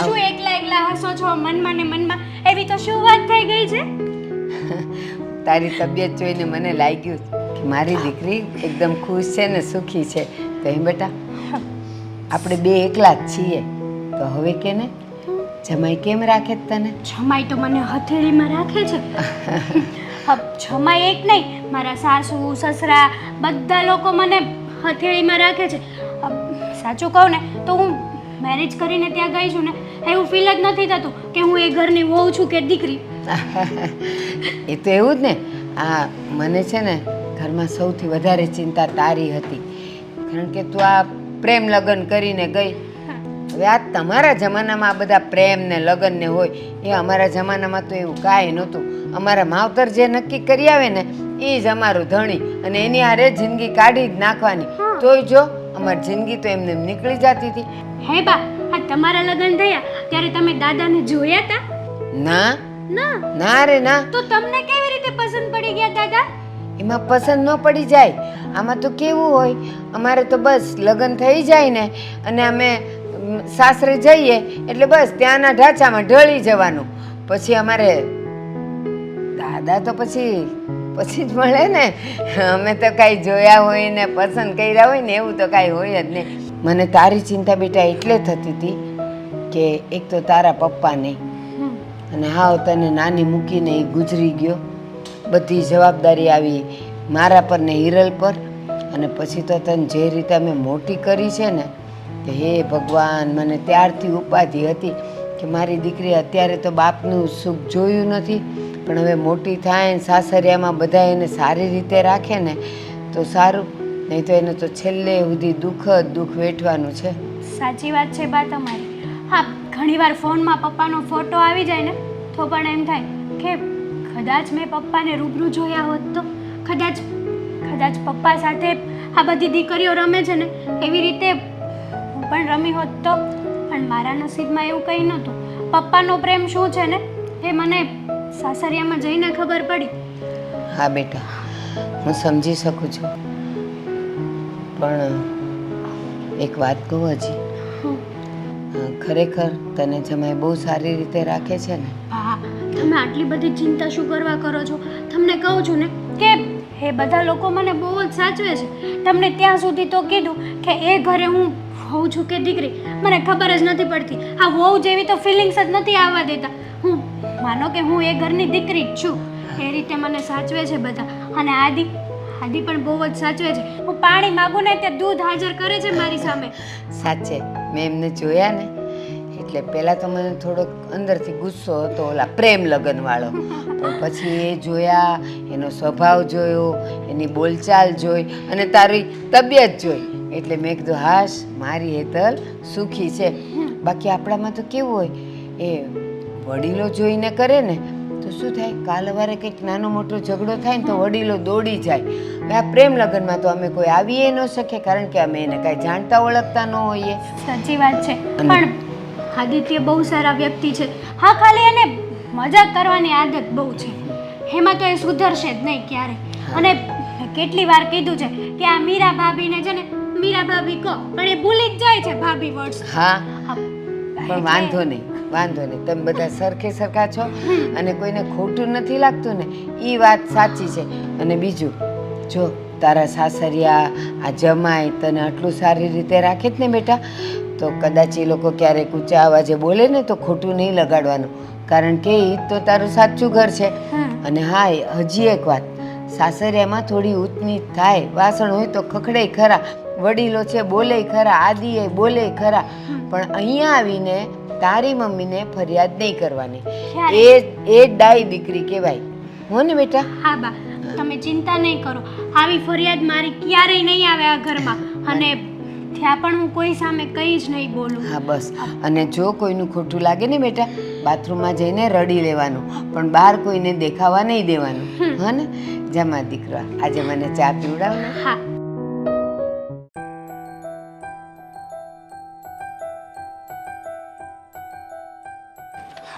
શું એકલા એકલા હસો છો મનમાં ને મનમાં? એવી તો શું વાત થઈ ગઈ છે? તારી તબિયત જોઈને મને લાગ્યું કે મારી દીકરી એકદમ ખુશ છે ને સુખી છે. તો એમ બેટા આપણે બે એકલા જ છીએ. તો હવે કે ને જમાઈ કેમ રાખે તને? જમાઈ તો મને હથેળીમાં રાખે છે. જમાઈ એક નહીં મારા સાસુ સસરા બધા લોકો મને હથેળીમાં રાખે છે. સાચું કહું ને તો હું મેરેજ કરીને ત્યાં ગઈ છું ને એવું ફીલ જ નથી થતું કે હું એ ઘરની વહુ છું કે દીકરી. એ તો એવું જ ને. આ મને છે ને ઘરમાં સૌથી વધારે ચિંતા તારી હતી. કારણ કે તું આ પ્રેમ લગ્ન કરીને ગઈ. હવે આ તમારા જમાનામાં આ બધા પ્રેમ ને લગ્ન ને હોય એ અમારા જમાનામાં તો એવું કાંઈ નહોતું. અમારા માવતર જે નક્કી કરી આવે ને એ જ અમારું ધણી અને એની હારે જિંદગી કાઢી જ નાખવાની. તોય જો અમારી જિંદગી તો એમને નીકળી જતી હતી. હે બા આ તમારા લગ્ન થયા ત્યારે તમે દાદાને જોયા હતા ના. ના? ના રે ના. તો તમને કેવી રીતે પસંદ પડી ગયા દાદા? એમાં પસંદ ન પડી જાય. આમાં તો કેવું હોય અમારે તો બસ લગ્ન થઈ જાય ને અને અમે સાસરે જઈએ એટલે બસ ત્યાંના ઢાંચામાં ઢળી જવાનું. પછી અમારે દાદા તો પછી પછી જ મળે ને. અમે તો કાંઈ જોયા હોય ને પસંદ કર્યા હોય ને એવું તો કાંઈ હોય જ નહીં. મને તારી ચિંતા બેટા એટલે થતી હતી કે એક તો તારા પપ્પા નહીં અને હાવ તને નાની મૂકીને એ ગુજરી ગયો. બધી જવાબદારી આવી મારા પર ને હિરલ પર. અને પછી તો તને જે રીતે અમે મોટી કરી છે ને કે હે ભગવાન મને ત્યારથી ઉપાધિ હતી કે મારી દીકરી અત્યારે તો બાપનું સુખ જોયું નથી પણ હવે મોટી થાય ને સાસરિયામાં બધા એને સારી રીતે રાખે ને તો સારું. નહીં તો એને તો છેલ્લે સુધી દુઃખ જ દુઃખ વેઠવાનું છે. સાચી વાત છે બા તમારી. હા ઘણીવાર ફોનમાં પપ્પાનો ફોટો આવી જાય ને તો પણ એમ થાય કે કદાચ મેં પપ્પાને રૂબરૂ જોયા હોત તો કદાચ કદાચ પપ્પા સાથે આ બધી દીકરીઓ રમે છે ને એવી રીતે હું પણ રમી હોત તો પણ મારા નસીબમાં એવું કંઈ નહોતું. પપ્પાનો પ્રેમ શું છે ને એ મને સાસરિયામાં જઈને ખબર પડી. હા બેટા હું સમજી શકું છું. પણ એક વાત કહું હજી. ખરેખર તને જમાઈ બહુ સારી રીતે રાખે છે ને? હા તમે આટલી બધી ચિંતા શું કરવા કરો છો? તમને કહું છું ને કે એ બધા લોકો મને બહુ જ સાચવે છે. તમને ત્યાં સુધી તો કીધું કે એ ઘરે હું હોઉં છું કે દીકરી. મને ખબર જ નથી પડતી. આ વહુ જેવી તો ફિલિંગ્સ જ નથી આવવા દેતા. હું માનો કે હું એ ઘરની દીકરી જ છું. એ રીતે મને સાચવે છે બધા. અને આદિ આદિ પણ બહુ જ સાચવે છે. હું પાણી માગું ને ત્યાં દૂધ હાજર કરે છે મારી સામે. સાચે. મેં એમને જોયા ને એટલે પહેલાં તો મને થોડોક અંદરથી ગુસ્સો હતો ઓલા પ્રેમ લગ્નવાળો. પણ પછી એ જોયા એનો સ્વભાવ જોયો એની બોલચાલ જોઈ અને તારી તબિયત જોઈ. એટલે મેં કીધું હાશ મારી હેતલ સુખી છે. બાકી આપણામાં તો કેવું હોય એ વડીલો જોઈને કરે ને તો શું થાય? કાલ સવારે કંઈક નાનો મોટો ઝઘડો થાય ને તો વડીલો દોડી જાય. આ પ્રેમ લગ્નમાં તો અમે કોઈ આવીએ ન શકીએ કારણ કે અમે એને કાંઈ જાણતા ઓળખતા ન હોઈએ. સાચી વાત છે. પણ આદિત્ય બહુ સારા વ્યક્તિ છે. હા ખાલી એને મજાક કરવાની આદત બહુ છે. એમાં તો એ સુધરશે જ નહીં ક્યારે. અને કેટલી વાર કીધું છે કે આ મીરા ભાભીને છે ને મીરા ભાભી કહો પણ એ ભૂલી જ જાય છે ભાભી વર્ડ્સ હા. પણ વાંધો નહીં. વાંધો નહીં. તમે બધા સરખે સરખા છો અને કોઈને ખોટું નથી લાગતું ને એ વાત સાચી છે. અને બીજું જો તારા સાસરિયા આ જમાય તને આટલું સારી રીતે રાખે જ ને બેટા તો કદાચ એ લોકો ક્યારેક ઊંચા અવાજે બોલે ને તો ખોટું નહીં લગાડવાનું. કારણ કે એ તો તારું સાચું ઘર છે. અને હા એ હજી એક વાત. સાસરિયામાં થોડી ઊંચની થાય વાસણ હોય તો ખખડે ખરા વડીલો છે બોલે ખરા આદિએ બોલે ખરા પણ અહીંયા આવીને તારી મમ્મીને ફરિયાદ નહીં કરવાની? એ એ ડાઈ દીકરી કહેવાય. હો ને બેટા? હા બા તમે ચિંતા નહીં કરો. આવી ફરિયાદ મારી ક્યારેય નહીં આવે આ ઘરમાં. અને ત્યાં પણ હું કોઈ સામે કંઈ જ નહીં બોલું. હા બસ. અને જો કોઈનું ખોટું લાગે ને બેટા બાથરૂમમાં જઈને રડી લેવાનું. પણ બહાર કોઈને દેખાવા નહીં દેવાનું. હા ને? જમા દીકરા આજે મને ચા પીવડાવ હા.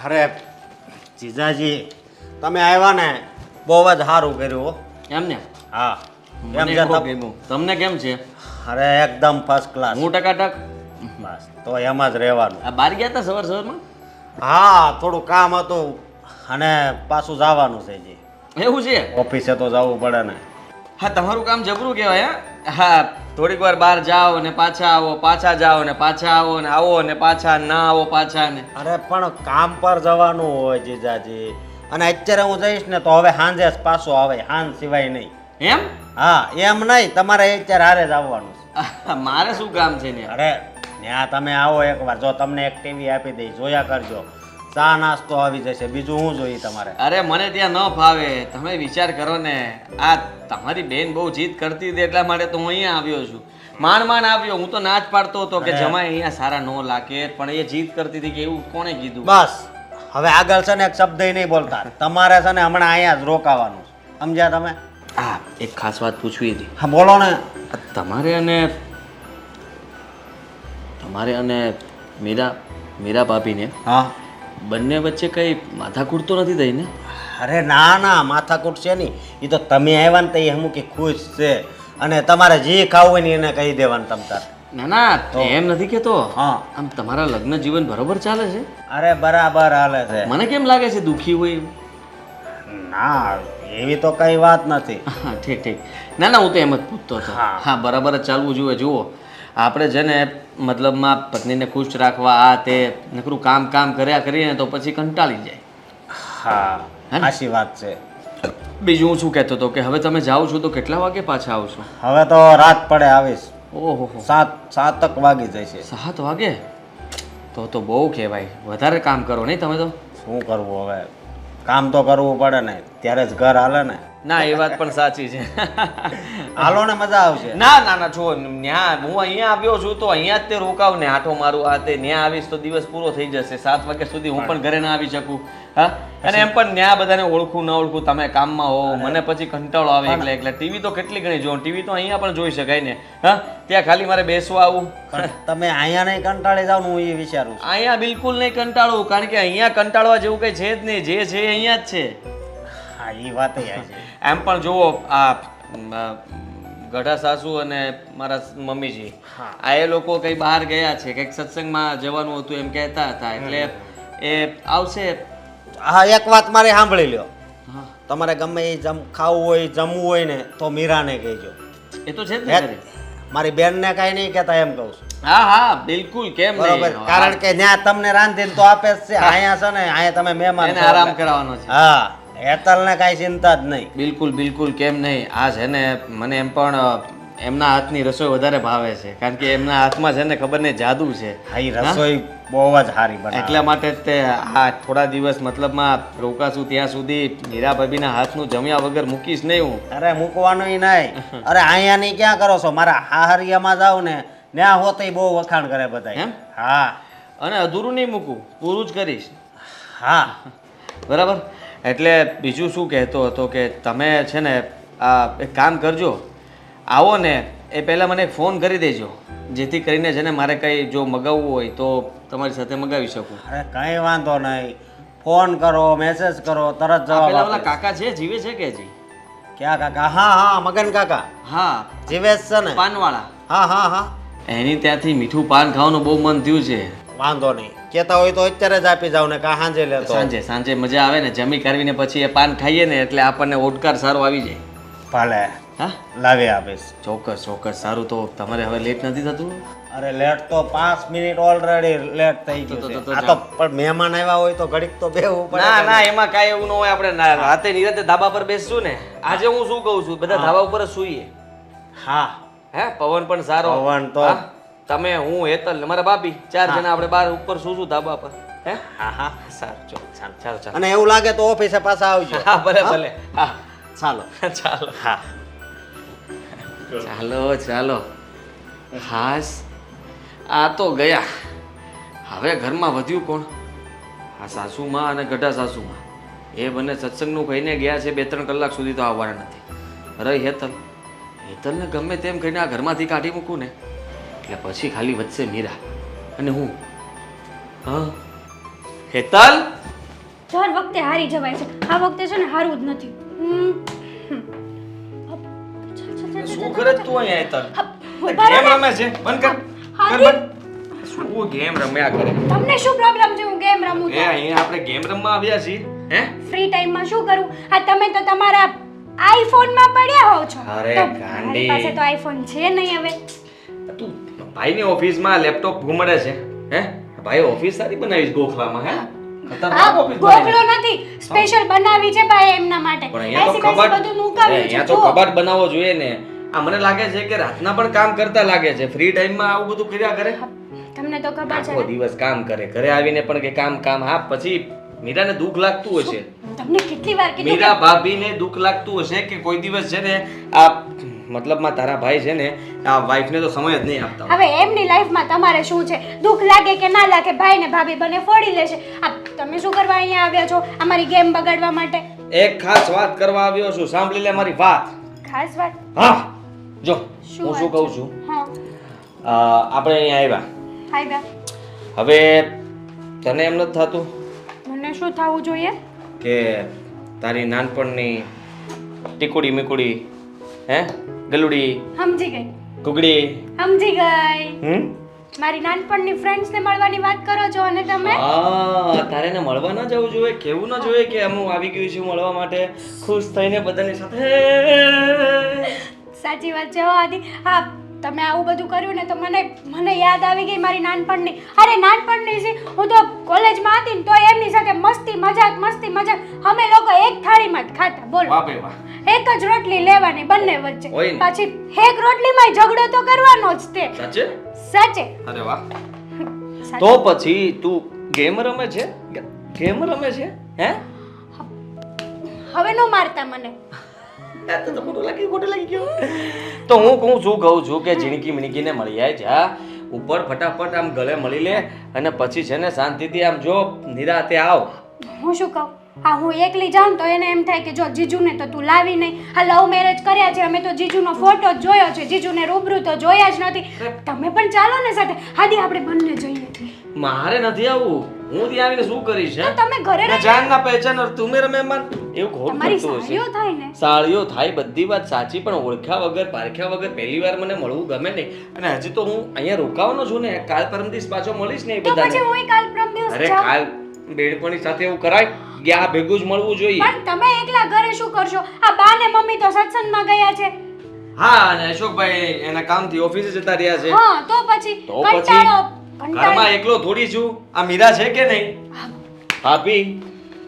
અરે જીજાજી તમે આવ્યા ને બહુ જ સારું કર્યું હો. એમ ને? હા. કેમ છે તમ- તમને કેમ છે? અરે એકદમ ફર્સ્ટ ક્લાસ હું ટકાટક? બસ તો એમાં જ રહેવાનું. આ બહાર ગયા હતા સવાર સવારમાં? હા થોડું કામ હતું અને પાછું જવાનું છે જી એવું છે? ઓફિસે તો જવું પડે ને. હા તમારું કામ જબરું કહેવાય હા? હા થોડીક વાર બહાર જાઓ ને પાછા આવો પાછા જાઓ ને પાછા આવો ને આવો ને પાછા ના આવો પાછા ને. અરે પણ કામ પર જવાનું હોય જીજાજી. અને અત્યારે હું જઈશ ને તો હવે સાંજે જ પાછો આવે હાન સિવાય નહીં. એમ? હા એમ નહીં તમારે અત્યારે હારે જ આવવાનું છે. મારે શું કામ છે ને? અરે ત્યાં તમે આવો એકવાર. જો તમને એક ટીવી આપી દઈશ જોયા કરજો. ચા નાસ્તો આવી જશે. બીજું શું જોઈએ તમારે? અરે મને ત્યાં ન ફાવે. તમે વિચાર કરો ને. આ તમારી બેન બહુ જીદ કરતી હતી એટલા માટે તો હું અહીંયા આવ્યો છું. માન માન આવ્યો. હું તો ના જ પાડતો હતો કે જમાય અહીંયા સારા ન લાગે. પણ એ જીદ કરતી હતી કે એવું કોણે કીધું? બસ. હવે આગળ છે ને એક શબ્દ નહીં બોલતા. તમારે છે ને હમણાં અહીંયા જ રોકાવાનું સમજ્યા તમે? હા એક ખાસ વાત પૂછવી હતી. હા બોલો ને. તમારે અને તમારે અને મીરા મીરા ભાભીને હા. બંને વચ્ચે કઈ માથાકૂટ તો નથી થઈ ને? અરે ના ના માથાકૂટ છે નહીં. એ તો તમે આવ્યા ને તો એ અમુક ખુશ છે. અને તમારે જે ખાવું હોય ને એને કહી દેવાનું તમ તાર. ના ના એમ નથી કેતો. હા. આમ તમારા લગ્ન જીવન બરોબર ચાલે છે? અરે બરાબર હાલે છે. મને કેમ લાગે છે દુખી હોય ના એવી તો કઈ વાત નથી. ઠીક ઠીક. ના ના હું તો એમ જ પૂછતો હતો. હા. હા બરાબર જ ચાલવું જોઈએ. જુઓ આપણે છે ને મતલબમાં પત્નીને ખુશ રાખવા આ તે નકરું કામ કામ કર્યા કરીએ તો પછી કંટાળી જાય. હા આશી વાત છે. બીજું હું શું કહેતો હતો કે હવે તમે જાઓ છો તો કેટલા વાગે પાછા આવશો? હવે તો રાત પડે આવીશ. ઓહો સાત સાતક વાગી જશે. સાત વાગે? તો તો બહુ કહેવાય. વધારે કામ કરો નહીં તમે તો? શું કરવું હવે? કામ તો કરવું પડે ને. ત્યારે જ ઘર હાલે ને. ના એ વાત પણ સાચી છે. હાલો ને મજા આવશે. ના ના ના જો ન્યા હું અહીંયા આવ્યો છું તો અહીંયા જ તે રોકાવ ને આટો મારું આ તે ન્યા આવીશ તો દિવસ પૂરો થઈ જશે. સાત વાગ્યા સુધી હું પણ ઘરે ના આવી શકું. હા? અને એમ પણ ન્યા બધાને ઓળખું ના ઓળખું તમે કામમાં હો મને પછી કંટાળો આવે એટલે એટલે ટીવી તો કેટલી ઘણી જોઉં ટીવી તો અહીંયા પણ જોઈ શકાય ને. હા? ત્યાં ખાલી મારે બેસવા આવું. તમે અહીંયા નહીં કંટાળી જાવ હું એ વિચારું અહીંયા બિલકુલ નહીં કંટાળું કારણ કે અહીંયા કંટાળવા જેવું કંઈ છે જ નહીં. જે છે અહીંયા જ છે. એ વાત એમ પણ જુઓ આ ગઢા સાસુ અને મારા મમ્મીજી આ એ લોકો કઈ બહાર ગયા છે કંઈક સત્સંગમાં જવાનું હતું એમ કહેતા હતા એટલે એ આવશે. હા એક વાત મારે સાંભળી લ્યો. તમારે ગમે એ જમ ખાવું હોય જમવું હોય ને તો મીરાને કહેજો. એ તો છે જ ને. મારી બેનને કાંઈ નહીં કહેતા એમ કહું છું. હા હા બિલકુલ કેમ બરોબર. કારણ કે ત્યાં તમને રાંધીને તો આપે જ છે અહીંયા છે ને અહીંયા તમે મહેમાન આરામ કરાવવાનો છે. હા. હેતલને કાંઈ ચિંતા જ નહીં. બિલકુલ બિલકુલ કેમ નહીં? આ છે ને મને એમ પણ એમના હાથની રસોઈ વધારે ભાવે છે. કારણ કે એમના હાથમાં છે ને ખબર નહીં જાદુ છે. હા? રસોઈ બહુ જ સારી બને એટલા માટે જ તે આ થોડા દિવસ મતલબમાં રોકાશું ત્યાં સુધી હીરા ભાભીના હાથનું જમ્યા વગર મૂકીશ નહીં હું. અરે મૂકવાનું નહીં. અરે અહીંયા નહીં ક્યાં કરો છો? મારા હાહરિયામાં જાવ ને ત્યાં હોતે બહુ વખાણ કરે બધા એમ? હા. અને અધૂરું નહીં મૂકું પૂરું જ કરીશ. હા. બરાબર? એટલે બીજું શું કહેતો હતો કે તમે છે ને આ એક કામ કરજો. આવો ને એ પહેલાં મને ફોન કરી દેજો. જેથી કરીને છે ને મારે કંઈ જો મગાવવું હોય તો તમારી સાથે મગાવી શકું. અરે કંઈ વાંધો નહીં. ફોન કરો મેસેજ કરો તરત જવાબ પેલા ઓલા કાકા છે? જીવે છે કે હજી? ક્યાં કાકા? હા હા મગન કાકા. હા. જીવે છે ને. પાનવાળા. હા હા હા. એની ત્યાંથી મીઠું પાન ખાવાનું બહુ મન થયું છે. વાંધો નહીં. કેતા હોય તો અત્યારે જ આપી જાવ ને કા સાંજે લેતો. સાંજે સાંજે મજા આવે ને જમી કરવીને પછી એ પાન ખાઈએ ને એટલે આપણને ઓડકાર સારો આવી જાય. ભલે હા? લાવી આપીશ. ચોક્કસ ચોક્કસ સારું તો તમારે હવે લેટ નથી થતું? અરે લેટ તો પાંચ મિનિટ ઓલરેડી લેટ થઈ ગયું તો છે. આ તો પણ મહેમાન આવ્યા હોય તો ઘડીક તો બેવું પડે ના ના એમાં કાંઈ એવું ન હોય. આપણે ના- રાતે નિરાતે ધાબા પર બેસશું ને. આજે હું શું કહું છું? બધા ધાબા ઉપર જ સૂઈએ. હા. હે? પવન પણ સારો. પવન તો-? તમે હું હેતલ મારા બાપી ચાર જણા આપણે બાર ઉપર સૂશું ધાબા પર. હે? હા હા સારું ચાલો ચાલો ચાલો ચાલો. અને એવું લાગે તો ઓફિસે પાછા આવજો. હા ભલે ભલે. હા. ચાલો. ચાલો. હા. ચાલો ચાલો. હાસ. આ તો ગયા. હવે ઘરમાં વધ્યું કોણ? આ સાસુમાં અને ગઢા સાસુમાં એ બંને સત્સંગનું કહીને ગયા છે બે ત્રણ કલાક સુધી તો આવવાના નથી. રહી હેતલ. હેતલને ગમે તેમ કહીને આ ઘરમાંથી કાઢી મૂકું ને. એટલે પછી ખાલી વધશે મીરા. અને હું? હા? હેતલ? દર વખતે હારી જવાય છે. આ વખતે છે ને હારું જ નથી. હમ. હમ. ચાલ, ચાલ, ચાલ, ચાલ, શું ચાલ, કરે. તું અહીંયા હેતલ? હા, રહો રમે છે? બંધ કર. કર હારી. બંધ. શું ગેમ રમ્યા કરે? તમને શું પ્રોબ્લેમ છે? હું ગેમ રમું એ અહીંયા આપણે ગેમ રમવા આવ્યા છીએ. હે? ફ્રી ટાઈમમાં શું કરું? આ તમે તો તમારા આઈફોનમાં પડ્યા હોવ છો. અરે તો ગાંડી. પાસે તો આઈફોન છે નહીં હવે. તું ભાઈની ઓફિસમાં લેપટોપ ગુમડે છે હે? ભાઈ ઓફિસ સારી બનાવી ગોખવામાં હે? ખતરનાક ઓફિસ ગોખલો નથી સ્પેશિયલ બનાવી છે ભાઈ એમના માટે. પણ અહીંયા તો કબાટ બધું મુકાવ્યું છે અહીંયા તો કબાટ બનાવવો જોઈએ ને. આ મને લાગે છે કે રાતના પણ કામ કરતા લાગે છે. ફ્રી ટાઈમમાં આવું બધું કર્યા કરે? તમને તો ખબર છે આખો દિવસ કામ કરે. ઘરે આવીને પણ કે કામ કામ હા પછી મીરાને દુઃખ લાગતું હશે. તમને કેટલી વાર કીધું મીરા ભાભીને દુઃખ લાગતું હશે કે કોઈ દિવસ છે ને આ મતલબમાં તારા ભાઈ છે ને આ વાઈફને તો સમય જ નહીં આપતા. હવે એમની લાઈફમાં તમારે શું છે? દુઃખ લાગે કે ના લાગે ભાઈ ને ભાભી બને ફોડી લેશે. આ તમે શું કરવા અહીંયા આવ્યા છો અમારી ગેમ બગાડવા માટે? એક ખાસ વાત કરવા આવ્યો છું સાંભળી લે મારી વાત. ખાસ વાત? હા જો શું હું શું કહું છું? હા. આપણે અહીંયા આવ્યા. આવ્યા. હવે તને એમ નથી થતું મને શું થવું જોઈએ? કે તારી નાનપણની ટીકુડી મીકુડી હે? ગલુડી? સમજી ગઈ. કુગડી સમજી ગઈ. હમ? મારી નાનપણની ફ્રેન્ડ્સ ને મળવાની વાત કરો છો અને તમે? હા તારે ને મળવા ન જવું જોઈએ કેવું ન જોઈએ કે હું આવી ગયું છું મળવા માટે. ખુશ થઈને બધાની સાથે. સાચી વાત છે આદિ. હા તમે આવું બધું કર્યું ને તો મને મને યાદ આવી ગઈ મારી નાનપણની. અરે નાનપણની છે. હું તો કોલેજમાં હતી ને તો એમની સાથે મસ્તી મજાક મસ્તી મજાક. અમે લોકો એક થાળીમાં જ ખાતા. બોલો. વાહ ભાઈ વાહ. એક જ રોટલી લેવાની બંને વચ્ચે. હોય ને. પછી એક રોટલીમાં ઝઘડો તો કરવાનો જ તે. સાચે? સાચે. અરે વાહ. સાચે. તો પછી તું ગેમ રમે છે? ગેમ રમે છે? હે? હવે નો મારતા મને. આ તો તો ખોટું લાગી ખોટું લાગી ગયું. તો હું કહું છું કહું છું કે જિંદગી મિણકીને મળી જાય જા ઉપર ફટાફટ આમ ગળે મળી લે અને પછી છે ને શાંતિથી આમ જો નિરાતે આવ. હું શું કહું? હા હું એકલી જાઉં તો એને એમ થાય કે જો જીજુને તો તું લાવી નહીં. આ લવ મેરેજ કર્યા છે અમે તો જીજુનો ફોટો જ જોયો છે જીજુને રૂબરૂ તો જોયા જ નથી. તમે પણ ચાલો ને સાથે. હાદી આપણે બંને જઈએ. મારે નથી આવવું હું ત્યાં આવીને શું કરીશ હે? તમે ઘરે ના જાન ના પહેચાન ઓર તું મેરા મહેમાન? એવું ખોટું કરતો હશે સાળીઓ થાય ને? સાળીઓ થાય બધી વાત સાચી પણ ઓળખ્યા વગર પારખ્યા વગર પહેલી વાર મને મળવું ગમે નહીં. અને હજી તો હું અહીંયા રોકાવાનો છું ને કાલ પરમ દિવસ પાછો મળીશ ને એ તો પછી હું કાલ પરમ દિવસ અરે કાલ બેડપણી સાથે એવું કરાય ગયા ભેગું જ મળવું જોઈએ. પણ તમે એકલા ઘરે શું કરશો? આ બા ને મમ્મી તો સત્સંગમાં ગયા છે. હા અને અશોકભાઈ એના કામથી ઓફિસે જતા રહ્યા છે. હા તો પછી તો પછી? ઘરમાં એકલો થોડી છું. આ મીરા છે કે નહીં? ભાભી?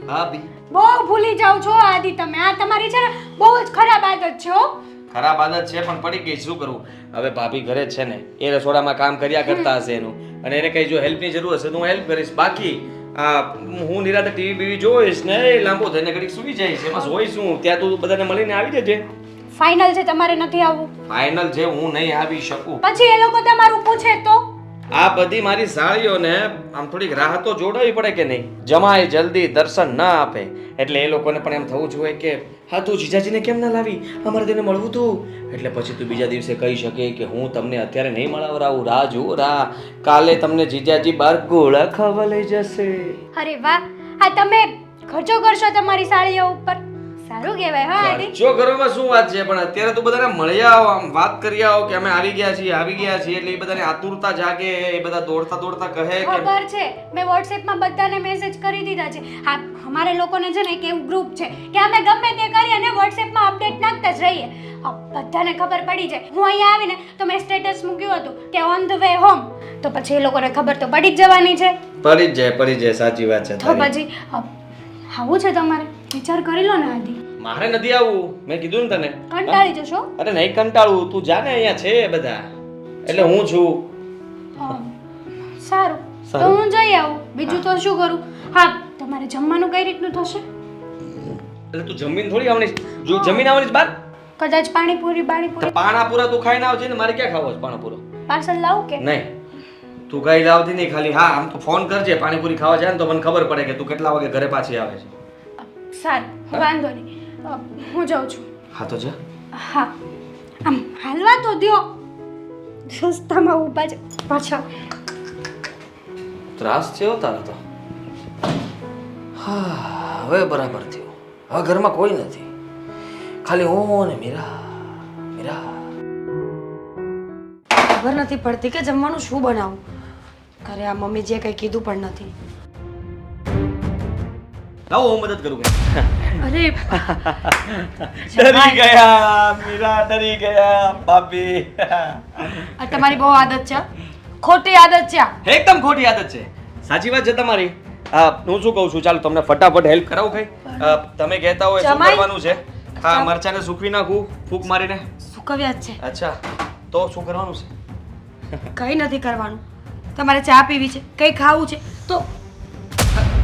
ભાભી. બહુ ભૂલી જાવ છો આદિ તમે. આ તમારી છે ને બહુ જ ખરાબ આદત છે હો. ખરાબ આદત છે પણ પડી ગઈ શું કરવું હવે ભાભી ઘરે છે ને. એ રસોડામાં કામ કર્યા કરતા હશે એનું. અને એને કઈ જો હેલ્પની જરૂર હશે તો હું હેલ્પ કરીશ. બાકી આ હું નિરાતે ટીવી બીવી જોઈશ ને એ લાંબો થઈને ઘડીક સુઈ જઈશ. એમાં જોઈ શું? ત્યાં તું બધાને મળીને આવી જજે. ફાઇનલ છે તમારે નથી આવવું. ફાઇનલ છે હું નહીં આવી શકું. પછી એ લોકો તમારું પૂછે તો? આ બધી મારી સાળીઓને આમ થોડીક રાહતો જોડાવી પડે કે નહીં? જમાય જલ્દી દર્શન ના આપે. એટલે એ લોકોને પણ એમ થવું જોઈએ કે, હા, તું જીજાજીને કેમ ના લાવી? અમારે તેને મળવું તું. એટલે પછી તું બીજા દિવસે કહી શકે કે, હું તમને અત્યારે નહીં મળાવરાવું. રાહ જુઓ, રાહ. કાલે તમને જીજાજી બાર ગોળા ખાવા લઈ જશે. અરે વાહ! આ તમે ખર્ચો કરશો તમારી સાડીઓ ઉપર? સારું કહેવાય હા આડી જો કરવામાં શું વાત છે? પણ અત્યારે તું બધાને મળ્યા આવો આમ વાત કરી આવો કે અમે આવી ગયા છીએ આવી ગયા છીએ એટલે એ બધાને આતુરતા જાગે એ બધા દોડતા દોડતા કહે કે ખબર છે. મેં વોટ્સએપમાં બધાને મેસેજ કરી દીધા છે. હા અમારે લોકોને છે ને એક એવું ગ્રુપ છે કે અમે ગમે તે કરીએ ને વોટ્સએપમાં અપડેટ નાખતા જ રહીએ. બધાને ખબર પડી જાય. હું અહીંયા આવીને તો મેં સ્ટેટસ મૂક્યું હતું કે ઓન ધ વે હોમ તો પછી એ લોકોને ખબર તો પડી જ જવાની છે. પડી જ જાય પડી જાય સાચી વાત છે તો પછી આવું છે તમારે? વિચાર કરી લો ને આદિ મારે નથી આવવું. મેં કીધું ને તને. કંટાળી જશો? અરે નહીં કંટાળવું તું જા ને અહીંયા છે બધા. એટલે હું છું. સારું. તો હું જઈ આવું. બીજું તો શું કરું? હા તમારે જમવાનું કઈ રીતનું થશે? એટલે તું જમીન થોડી આવવાની જો જમીન આવવાની બાર. કદાચ પાણીપુરી પાણીપુરી પાણાપુરા તું ખાઈને આવજે ને મારે ક્યાં ખાવો છે પાણાપુરો? પાર્સલ લાવું કે? નહીં. તું ગઈ લાવતી નહીં ખાલી. હા આમ તો ફોન કરજે. પાણીપુરી ખાવા જાય ને તો મને ખબર પડે કે તું કેટલા વાગે ઘરે પાછી આવે છે. સારું. વાંધો નહીં. હું જાઉં છું. હા તો જા. હા. આમ હાલવા તો દ્યો. રસ્તામાં ઊભા છે પાછા. ત્રાસ થયો તારો તો. હા હવે બરાબર થયું. હવે ઘરમાં કોઈ નથી. ખાલી હું અને મીરા. મીરા. ખબર નથી પડતી કે જમવાનું શું બનાવું. ઘરે આ મમ્મી જે કંઈ કીધું પણ નથી. લાવો હું મદદ કરું ભાઈ અરે ડરી ગયા મીરા ડરી ગયા ભાભી. આ તમારી બહુ આદત છે ખોટી આદત છે આ. એકદમ ખોટી આદત છે. સાચી વાત છે તમારી. હા હું શું કહું છું? ચાલો તમને ફટાફટ હેલ્પ કરાવું કઈ. અ, તમે કહેતા હોય શું જમાઈ? કરવાનું છે? હા મરચાને સૂકવી નાખું ફૂંક મારીને. સુકવ્યા જ છે. અચ્છા તો શું કરવાનું છે? કંઈ નથી કરવાનું. તમારે ચા પીવી છે કંઈ ખાવું છે તો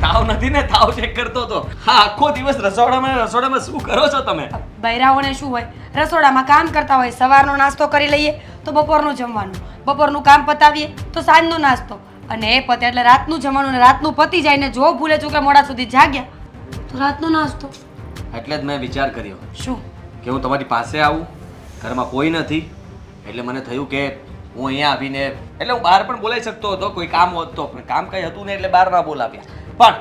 તાવ નથી ને? તાવ ચેક કરતો હતો. હા આખો દિવસ રસોડામાં રસોડામાં શું કરો છો તમે? બૈરાઓને શું હોય? રસોડામાં કામ કરતા હોય સવારનો નાસ્તો કરી લઈએ તો બપોરનું જમવાનું. બપોરનું કામ પતાવીએ તો સાંજનો નાસ્તો. અને એ પતે એટલે રાતનું જમવાનું ને રાતનું પતી જાય ને જો ભૂલે ચૂકે મોડા સુધી જાગ્યા તો રાતનો નાસ્તો. એટલે જ મેં વિચાર કર્યો. શું? કે હું તમારી પાસે આવું. ઘરમાં કોઈ નથી. એટલે મને થયું કે હું અહીંયા આવીને એટલે હું બહાર પણ બોલાઈ શકતો હતો કોઈ કામ હોત તો. પણ કામ કંઈ હતું ને એટલે બહાર ના બોલાવ્યા. પણ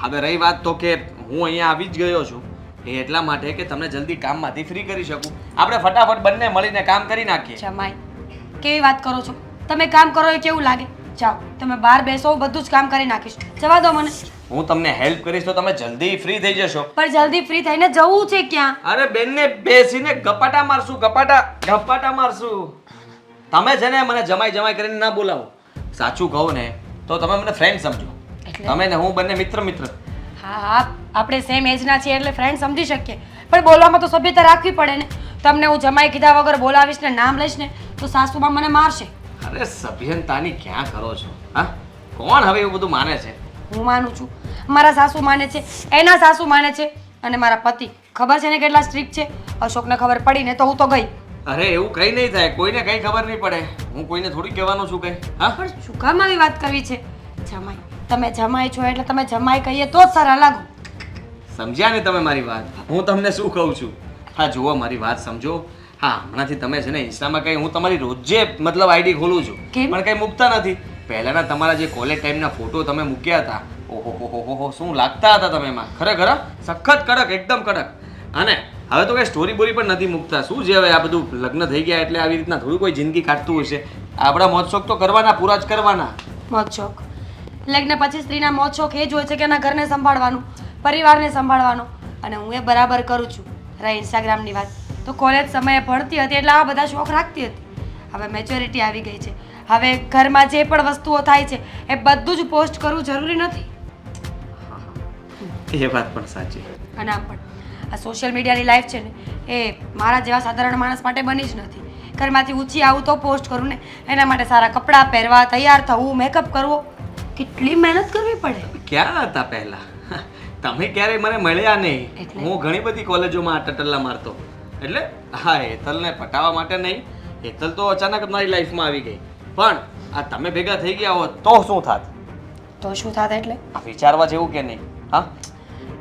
હવે રહી વાત તો કે હું અહીંયા આવી જ ગયો છું. એ એટલા માટે કે તમને જલ્દી કામમાંથી ફ્રી કરી શકું. આપણે ફટાફટ બંને મળીને કામ કરી નાખીએ. જમાઈ કેવી વાત કરો છો? તમે કામ કરો એ કેવું લાગે? જાઓ તમે બહાર બેસો હું બધું જ કામ કરી નાખીશ. જવા દો મને. હું તમને હેલ્પ કરીશ તો તમે જલ્દી ફ્રી થઈ જશો. પણ જલ્દી ફ્રી થઈને જવું છે ક્યાં? અરે બેનને બેસીને ગપાટા મારશું ગપાટા ગપાટા મારશું. તમે છે ને મને જમાઈ જમાઈ કરીને ના બોલાવો. સાચું કહું ને તો તમે મને ફ્રેન્ડ સમજો? તમે ને હું બંને મિત્ર મિત્ર. હા હા આપણે સેમ એજના છીએ એટલે ફ્રેન્ડ સમજી શકીએ. પણ બોલવામાં તો સભ્યતા રાખવી પડે ને. તમને હું જમાઈ કીધા વગર બોલાવીશ ને નામ લઈશ ને તો સાસુમાં મને મારશે. અરે સભ્યતાની ક્યાં કરો છો? હા? કોણ હવે એવું બધું માને છે? હું માનું છું. મારા સાસુ માને છે એના સાસુ માને છે અને મારા પતિ. ખબર છે ને કેટલા સ્ટ્રિક્ટ છે? અશોકને ખબર પડી ને તો હું તો ગઈ. અરે એવું કંઈ નહીં થાય કોઈને કંઈ ખબર નહીં પડે. હું કોઈને થોડી કહેવાનું છું કંઈ. હા? પણ શું કામ આવી વાત કરવી છે? જમાઈ. તમે જમાઈ છો એટલે તમે જમાઈ કહીએ તો જ સારા લાગો. સમજ્યા ને તમે મારી વાત? હું તમને શું કહું છું? હા જુઓ મારી વાત સમજો. હા હમણાંથી તમે છે ને ઇન્સ્ટામાં કંઈ હું તમારી રોજે મતલબ આઈડી ખોલું છું? પણ કંઈ મૂકતા નથી. પહેલાના તમારા જે કોલેજ ટાઈમના ફોટો તમે મૂક્યા હતા ઓહો હો હો શું લાગતા હતા તમે એમાં? ખરેખર સખત કડક એકદમ કડક. અને હવે તો કઈ સ્ટોરી બોરી પણ નથી મૂકતા. શું છે હવે આ બધું? લગ્ન થઈ ગયા એટલે આવી રીતના થોડું કોઈ જિંદગી કાઢતું હશે? આપણા મોજશોખ તો કરવાના પૂરા જ કરવાના. મોજ શોખ લગ્ન પછી સ્ત્રીના મોજ શોખ એ જ હોય છે કે એના ઘરને સંભાળવાનું પરિવારને સંભાળવાનો. અને હું એ બરાબર કરું છું. રહી ઇન્સ્ટાગ્રામની વાત. તો કોલેજ સમયે ભણતી હતી એટલે આ બધા શોખ રાખતી હતી. હવે મેચ્યોરિટી આવી ગઈ છે. હવે ઘરમાં જે પણ વસ્તુઓ થાય છે એ બધું જ પોસ્ટ કરવું જરૂરી નથી. એ વાત પણ સાચી. અને આ પણ. આ સોશિયલ મીડિયાની લાઈફ છે ને એ મારા જેવા સાધારણ માણસ માટે બની જ નથી. ઘરમાંથી ઊંચી આવું તો પોસ્ટ કરું ને. એના માટે સારા કપડાં પહેરવા તૈયાર થવું મેકઅપ કરવો કેટલી મહેનત કરવી પડે? ક્યાં હતા પહેલા? તમે ક્યારેય મને મળ્યા નહીં. હું ઘણી બધી કોલેજોમાં આ ટટલ્લા મારતો. એટલે? હા હેતલને પટાવવા માટે નહીં. હેતલ તો અચાનક મારી લાઈફમાં આવી ગઈ. પણ આ તમે ભેગા થઈ ગયા હો તો શું થાત? તો શું થાત એટલે? આ વિચારવા જેવું કે નહીં? હા?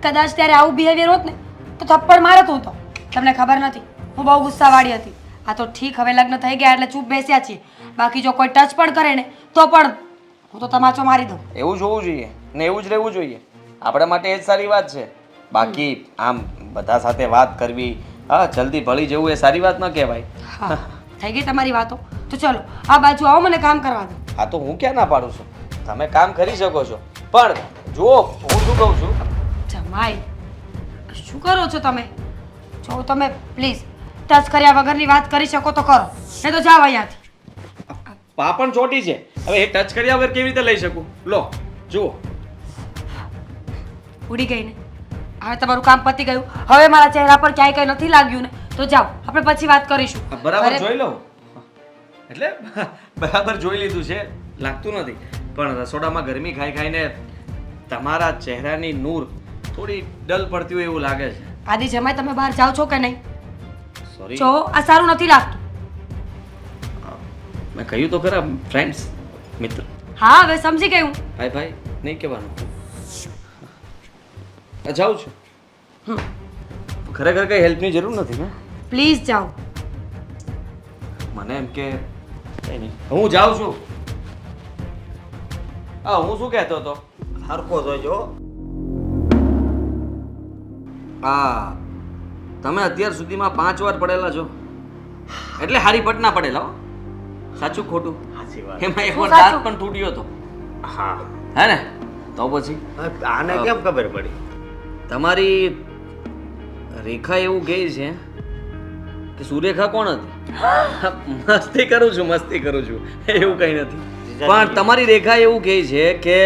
કદાચ ત્યારે આવું બિહેવિયર હોત ને તો થપ્પડ મારત હું તો. તમને ખબર નથી. હું બહુ ગુસ્સાવાળી હતી. આ તો ઠીક હવે લગ્ન થઈ ગયા એટલે ચૂપ બેસ્યા છીએ. બાકી જો કોઈ ટચ પણ કરે ને તો પણ હું તો તમાચો મારી દઉં. એવું જ હોવું જોઈએ ને એવું જ રહેવું જોઈએ. આપણા માટે એ જ સારી વાત છે. બાકી આમ બધા સાથે વાત કરવી હા જલ્દી ભળી જવું એ સારી વાત ન કહેવાય. હા થઈ ગઈ તમારી વાતો. તો ચલો આ બાજુ આવો મને કામ કરવા દો. આ તો હું ક્યાં ના પાડું છું? તમે કામ કરી શકો છો. પણ જુઓ હું શું કહું છું? જમાઈ શું કરો છો તમે? જો તમે પ્લીઝ ટચ કર્યા વગરની વાત કરી શકો તો કરો. નહીં તો જાઓ અહીંયાથી. પા પણ ચોટી છે. હવે એ ટચ કર્યા વગર કેવી રીતે લઈ શકું? લો જુઓ. ઉડી ગઈ ને. હવે તમારું કામ પતી ગયું. હવે મારા ચહેરા પર ક્યાંય કંઈ નથી લાગ્યું ને. તો જાઓ આપણે પછી વાત કરીશું. બરાબર જોઈ લો એટલે બરાબર જોઈ લીધું છે. લાગતું નથી. પણ રસોડામાં ગરમી ખાઈ ખાઈને તમારા ચહેરાની નૂર થોડી ડલ પડતી હોય એવું લાગે છે. આદિ જમાય તમે બહાર જાઓ છો કે નહીં? સોરી જો આ સારું નથી લાગતું. મેં કહ્યું તો ખરા ફ્રેન્ડ્સ મિત્ર. હા હવે સમજી ગઈ હું. ભાઈ ભાઈ નહીં કહેવાનું. જાઉં છું. હમ. ખરેખર કઈ હેલ્પની જરૂર નથી ને? પ્લીઝ જાઓ. મને એમ કે નહીં. હું જાઉં છું. હા હું શું કહેતો હતો? હરખો જો હા. તમે અત્યાર સુધીમાં પાંચ વાર પડેલા છો. એટલે હારી પટના પડેલા હો. સાચું ખોટું? સાચી વાત. એમાં એક વાર દાંત પણ તૂટ્યો હતો હા. હે ને? તો પછી? આને કેમ ખબર પડી? તમારી રેખા એવું કહે છે કે સુરેખા કોણ હતી? મસ્તી કરું છું મસ્તી કરું છું. એવું કંઈ નથી. પણ તમારી રેખા એવું કહે છે કે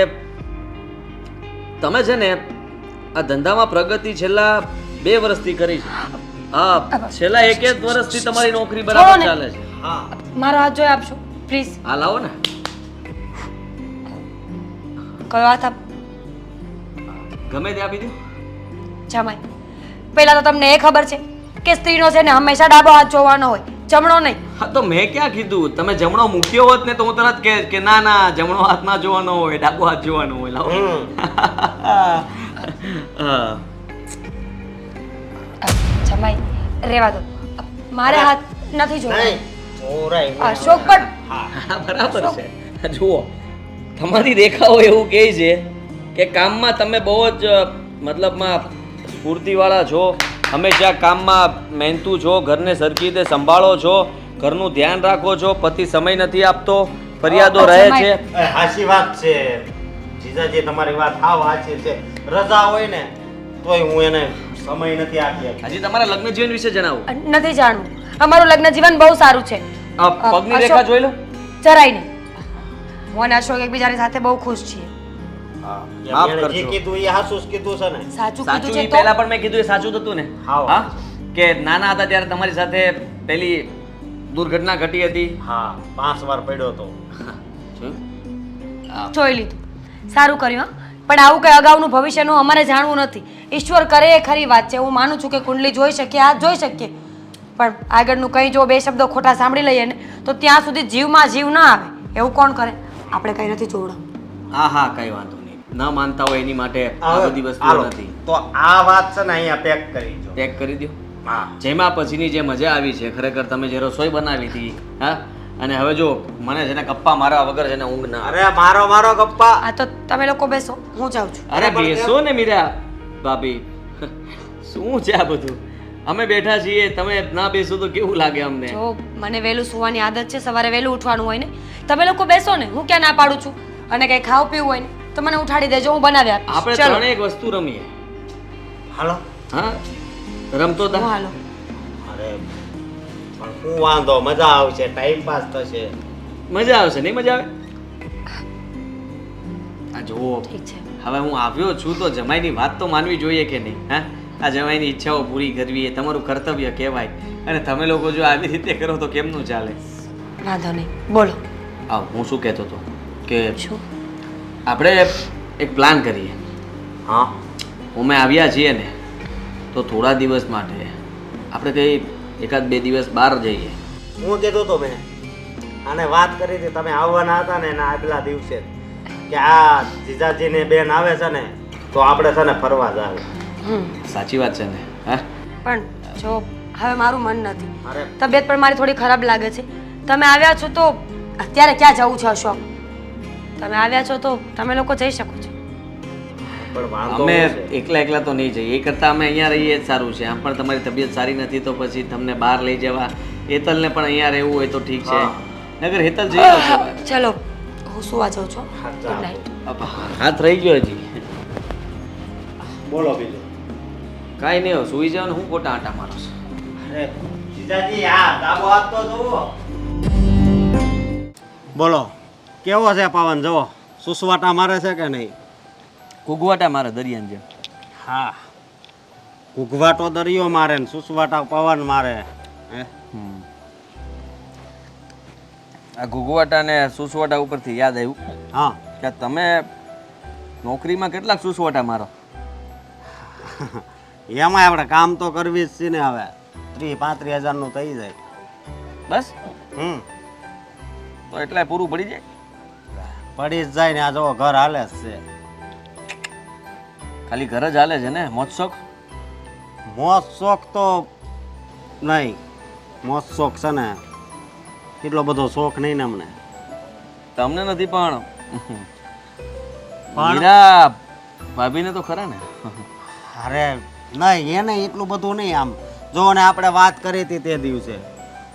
તમે છે ને આ ધંધામાં પ્રગતિ છેલ્લા બે વર્ષથી કરી છે. હા છેલ્લા એક એક વર્ષથી તમારી નોકરી બરાબર ચાલે છે. હા. મારો હાથ જોઈ આપશો પ્લીઝ હા લાવો ને. કયો હાથ આપ? ગમે તે આપી દો. જમાય પહેલા તો તમને એ ખબર છે કે સ્ત્રીનો છે ને હંમેશા ડાબો હાથ જોવાનો હોય જમણો નહીં. હા તો મેં ક્યાં કીધું? તમે જમણો મૂક્યો હોત ને તો હું તરત કે કે ના ના જમણો હાથ ના જોવાનો હોય ડાબો હાથ જોવાનો હોય લાવો. જમાય હા. અ, જમાઈ રેવા દો. મારે હાથ નથી જોવાનો. અશોક પણ હા. બરાબર છે. જુઓ તમારી રેખાઓ એવું કહે છે કે કામમાં તમે બહુ જ મતલબમાં સ્ફૂર્તિવાળા છો. હંમેશા કામમાં મહેનતુ છો ઘરને સરખી રીતે સંભાળો છો ઘરનું ધ્યાન રાખો છો પતિ સમય નથી આપતો ફરિયાદો રહે છે. હાસી વાત છે. જીજાજી તમારી વાત હા વાંચી છે. રજા હોય ને તોય હું એને સમય નથી આપી હજી તમારા લગ્ન જીવન વિશે જણાવો. નથી જાણવું. અમારું લગ્ન જીવન બહુ સારું છે. આ પગની રેખા જોઈ લો. જરાય નહીં. હું અને અશોક એકબીજાની સાથે બહુ ખુશ છીએ. માફ કરજો જે કીધું એ હાસુસ કીધું છે ને. સાચું સાચું કીધું છે તો? પહેલા પણ મેં કીધું એ સાચું જ હતું ને. હા? કે નાના હતા ત્યારે તમારી સાથે પેલી દુર્ઘટના ઘટી હતી. હા પાંચ વાર પડ્યો હતો? જોઈ લીધું. સારું કર્યું હા. પણ આવું કઈ અગાઉનું ભવિષ્યનું અમારે જાણવું નથી. ઈશ્વર કરે એ ખરી વાત છે. હું માનું છું કે કુંડલી જોઈ શકીએ આ જોઈ શકીએ. પણ આગળનું કંઈ જો બે શબ્દો ખોટા સાંભળી લઈએ ને તો ત્યાં સુધી જીવમાં જીવ ના આવે. એવું કોણ કરે? આપણે કંઈ નથી જોવડાવું હા હા કંઈ વાંધો નહીં. ન માનતા હોય એની માટે આ બધી વસ્તુ નથી. તો આ વાત છે ને અહીંયા પેક કરી દો પેક કરી દો હા. જેમાં પછીની જે મજા આવી છે ખરેખર તમે જે રસોઈ બનાવી હતી હા? અને હવે જો મને છે ને કપ્પા મારવા વગર છે ને ઊંઘ ના અરે મારો મારો ગપ્પા. આ તો તમે લોકો બેસો હું જાઉં છું. અરે બેસો. ને મીરા. ભાભી શું છે આ બધું? અમે બેઠા છીએ તમે ના બેસો તો કેવું લાગે અમને? જો મને વહેલું સુવાની આદત છે સવારે વહેલું ઉઠવાનું હોય ને તમે લોકો બેસો ને હું ક્યાં ના પાડું છું? અને કઈ ખાવ પીવું હોય ને તો મને ઉઠાડી દેજો હું બનાવી આપીશ. આપણે ત્રણે એક વસ્તુ રમીએ. હાલો. હા? રમતો તા? હાલો. અરે પણ હું વાંધો મજા આવશે ટાઈમ પાસ થશે. મજા આવશે નહીં મજા આવે? આ જુઓ ઠીક છે. હવે હું આવ્યો છું તો જમાઈની વાત તો માનવી જોઈએ કે નહીં હા? આ જમાઈની ઈચ્છાઓ પૂરી કરવી એ તમારું કર્તવ્ય કહેવાય. અને તમે લોકો જો આવી રીતે કરો તો કેમનું ચાલે? વાંધો નહીં. બોલો. આવ હું શું કહેતો હતો? કે શું? આપણે એક પ્લાન કરીએ. હા. અમે આવ્યા છીએ ને તો થોડા દિવસ માટે આપણે કંઈ એકાદ બે દિવસ બહાર જઈએ. હું કહેતો તો મેં અને વાત કરી હતી તમે આવવાના હતા ને એના આગલા દિવસે કે આ જીજાજીને બેન આવે છે ને તો આપણે છે ને ફરવા જ હમ સાચી વાત છે ને હા? પણ જો હવે મારું મન નથી. તબિયત પણ મારી થોડી ખરાબ લાગે છે. તમે આવ્યા છો તો અત્યારે ક્યાં જવું છે અશોક? તમે આવ્યા છો તો તમે લોકો જઈ શકો છો. અમે એકલા એકલા તો નહીં જઈએ. એ કરતાં અમે અહીંયા રહીએ જ સારું છે. આમ પણ તમારી તબિયત સારી નથી તો પછી તમને બહાર લઈ જવા. હેતલને પણ અહીંયા રહેવું હોય તો ઠીક છે. નગર હેતલ જઈ ચલો. હું સુવા જાઉં છું. ગુડ નાઇટ હાથ રહી ગયો હજી. બોલો બીજું. કાંઈ નહીં સુઈ જાવ ને હું ખોટા આટા મારો છો. અરે જીજાજી આ ડાબો હાથ તો જુઓ. બોલો કેવો છે પવન? જુઓ સુસવાટા મારે છે કે નહીં? કુગવાટા મારે દરિયાન જેમ. હા. ઘૂઘવાટો દરિયો મારે ને સુસવાટા પવન મારે. હે? આ ઘુઘવાટા ને સુસવાટા ઉપરથી યાદ આવ્યું હા. કે તમે નોકરીમાં કેટલાક સુસવાટા મારો? એમાં આપણે કામ તો કરવી જ છે ને હવે. ત્રીસ પાંત્રીસ હજારનું થઈ જાય. બસ? હમ. તો એટલે પૂરું પડી જાય? પડી જ જાય ને આ જો ઘર હાલે જ છે. ખાલી ઘર જ હાલે છે ને? મોજ શોખ? મોજ શોખ તો નહીં. મોજ શોખ છે ને. એટલો બધો શોખ નહીં ને અમને. તમને નથી પણ મીરા ભાભીને તો ખરા ને? અરે નહીં એને એટલું બધું નહીં આમ. જો ને આપણે વાત કરી હતી તે દિવસે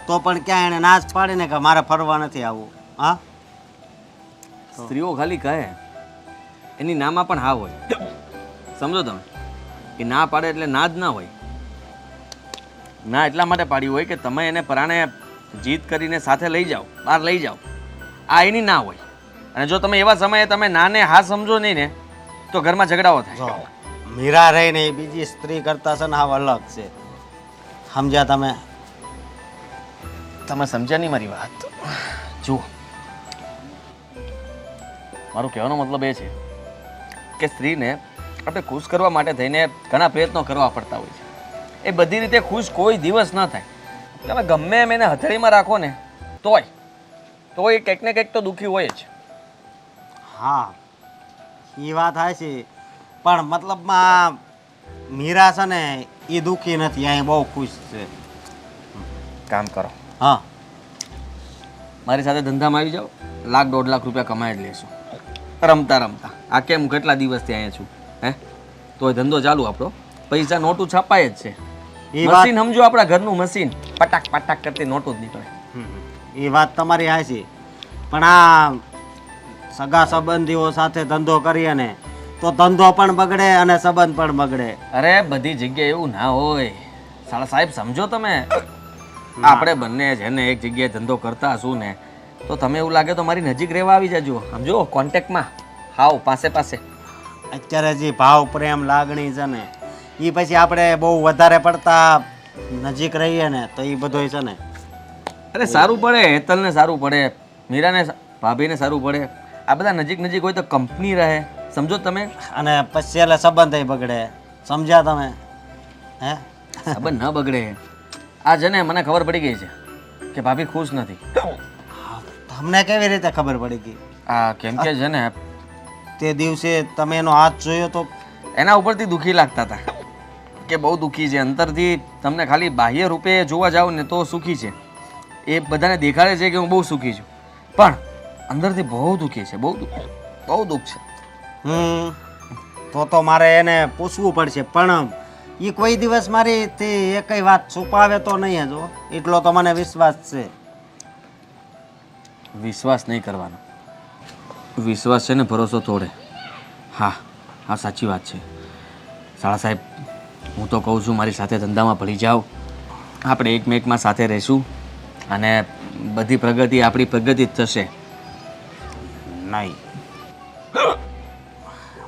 તો પણ ક્યાં એને નાશ પાડીને કે મારે ફરવા નથી આવવું. હા? સ્ત્રીઓ ખાલી કહે એની નામાં પણ હા હોય. સમજો તમે? એ ના પાડે એટલે ના જ ના હોય. ના એટલા માટે પાડ્યું હોય કે તમે એને પરાણે જીત કરીને સાથે લઈ જાઓ બહાર લઈ જાઓ. આ એની ના હોય. અને જો તમે એવા સમયે તમે નાને હા સમજો નહીં ને તો ઘરમાં ઝઘડાઓ થાય. મીરા રહીને એ બીજી સ્ત્રી કરતા છે ને હાવ અલગ છે. સમજ્યા તમે? તમે સમજ્યા નહીં મારી વાત? જુઓ. મારું કહેવાનો મતલબ એ છે કે સ્ત્રીને આપણે ખુશ કરવા માટે થઈને ઘણા પ્રયત્નો કરવા પડતા હોય છે. એ બધી રીતે ખુશ કોઈ દિવસ ન થાય. તમે ગમે એમ એને હથેળીમાં રાખો ને તોય તોય કંઈક ને કંઈક તો દુઃખી હોય જ. હા એ વાત હાચી. પણ મતલબમાં મીરા છે ને એ દુઃખી નથી અહીં બહુ ખુશ છે. કામ કરો. હા. મારી સાથે ધંધામાં આવી જાઓ લાખ દોઢ લાખ રૂપિયા કમાઈ જ લેશું. રમતા રમતા. આ કેમ કેટલા દિવસથી અહીંયા છું હે? તો ધંધો ચાલુ આપણો. પૈસા નોટું છાપાય જ છે. એ મશીન સમજો આપણા ઘરનું મશીન. પટાક પટાક કરતી નોટું જ નીકળે. એ વાત તમારી હાચી. પણ આ સગા સંબંધીઓ સાથે ધંધો કરીએ ને તો ધંધો પણ બગડે અને સંબંધ પણ બગડે. અરે બધી જગ્યાએ એવું ના હોય. સાલા સાહેબ સમજો તમે? આપણે બંને છે ને એક જગ્યાએ ધંધો કરતા હશું ને તો તમે એવું લાગે તો મારી નજીક રહેવા આવી જજો. સમજો કોન્ટેક્ટમાં. હાવ પાસે પાસે. અત્યારે જે ભાવ પ્રેમ લાગણી છે ને એ પછી આપણે બહુ વધારે પડતા નજીક રહીએ ને તો એ બધોય છે ને. અરે સારું પડે હેતલને સારું પડે મીરાને ભાભીને સારું પડે. આ બધા નજીક નજીક હોય તો કંપની રહે. સમજો તમે. અને પછી એટલે સંબંધ બગડે. સમજ્યા તમે? હે? સંબંધ ન બગડે. આ છે ને મને ખબર પડી ગઈ છે કે ભાભી ખુશ નથી. તમને કેવી રીતે ખબર પડી ગઈ? આ કેમ કે છે ને તે દિવસે તમે એનો હાથ જોયો તો એના ઉપરથી દુઃખી લાગતા હતા. કે બહુ દુઃખી છે. અંતરથી તમને ખાલી બાહ્ય રૂપે જોવા જાઓ ને તો સુખી છે. એ બધાને દેખાડે છે કે હું બહુ સુખી છું. પણ અંદરથી બહુ દુઃખી છે. બહુ દુઃખ. બહુ દુઃખ છે. હમ. તો તો મારે એને પૂછવું પડશે પણ એ કોઈ દિવસ મારી તે એકય વાત છુપાવે તો નહીં જ હો. એટલો તો મને વિશ્વાસ છે. વિશ્વાસ નહીં કરવાનો. વિશ્વાસ છે ને ભરોસો તોડે હા હા સાચી વાત છે. સાળા સાહેબ હું તો કહું છું મારી સાથે ધંધામાં ભળી જાઓ. આપણે એકમેકમાં સાથે રહીશું અને બધી પ્રગતિ આપણી પ્રગતિ જ થશે. નહીં.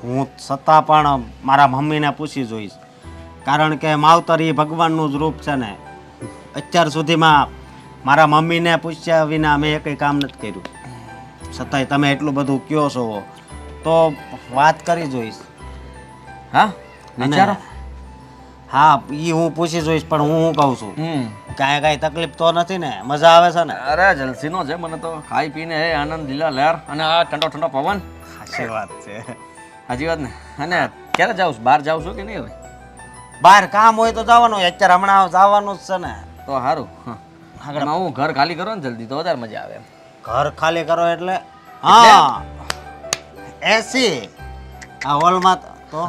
હું છતાં પણ મારા મમ્મીને પૂછી જોઈશ. કારણ કે માવતર એ ભગવાનનું જ રૂપ છે ને. અત્યાર સુધીમાં મારા મમ્મીને પૂછ્યા વિના મેં કંઈ કામ નથી કર્યું. છતાંય તમે એટલું બધું કયો છો. તો વાત કરી જોઈશ. હા? વિચારો. હા એ હું પૂછી જોઈશ પણ હું શું કહું છું? કાંઈ કાંઈ તકલીફ તો નથી ને. મજા આવે છે ને? અરે જલસીનો છે મને તો. ખાઈ પીને હે આનંદ લીલા લહેર અને આ ઠંડો ઠંડો પવન. સાચી વાત છે. સાચી વાત ને. અને ક્યારે જાવ બહાર જાઉં છું કે નહીં હવે? બહાર કામ હોય તો જવાનું હોય. અત્યારે હમણાં જવાનું જ છે ને. તો સારું આગળ હું ઘર ખાલી કરો ને જલ્દી તો વધારે મજા આવે ઘર ખાલી કરો એટલે? હા. એસી આ હોલમાં તો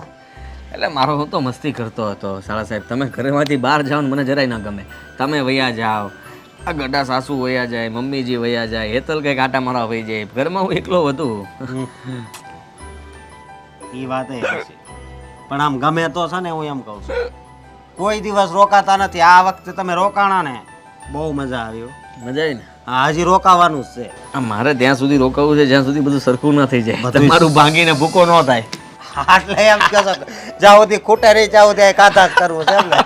એટલે મારો હું તો મસ્તી કરતો હતો શાળા સાહેબ. તમે ઘરેમાંથી બહાર જાઓ ને મને જરાય ના ગમે. તમે વયા જાઓ આ ગડા સાસુ વયા જાય મમ્મીજી વયા જાય હેતલ કંઈક આટા મારા વહી જાય. ઘરમાં હું એકલો હતો એ વાત એ હશે. પણ આમ ગમે તો છે ને હું એમ કહું છું. કોઈ દિવસ રોકાતા નથી. આ વખતે તમે રોકાણા ને બહુ મજા આવી મજા આવી ને? હા હજી રોકાવાનું જ છે. આ મારે ત્યાં સુધી રોકાવું છે જ્યાં સુધી બધું સરખું ના થઈ જાય. તમારું ભાંગીને ભૂકો ન થાય. એટલે એમ કહો છો થી ખૂટે રહી ત્યાં સુધી કાતા જ કરવું છે એમ ને.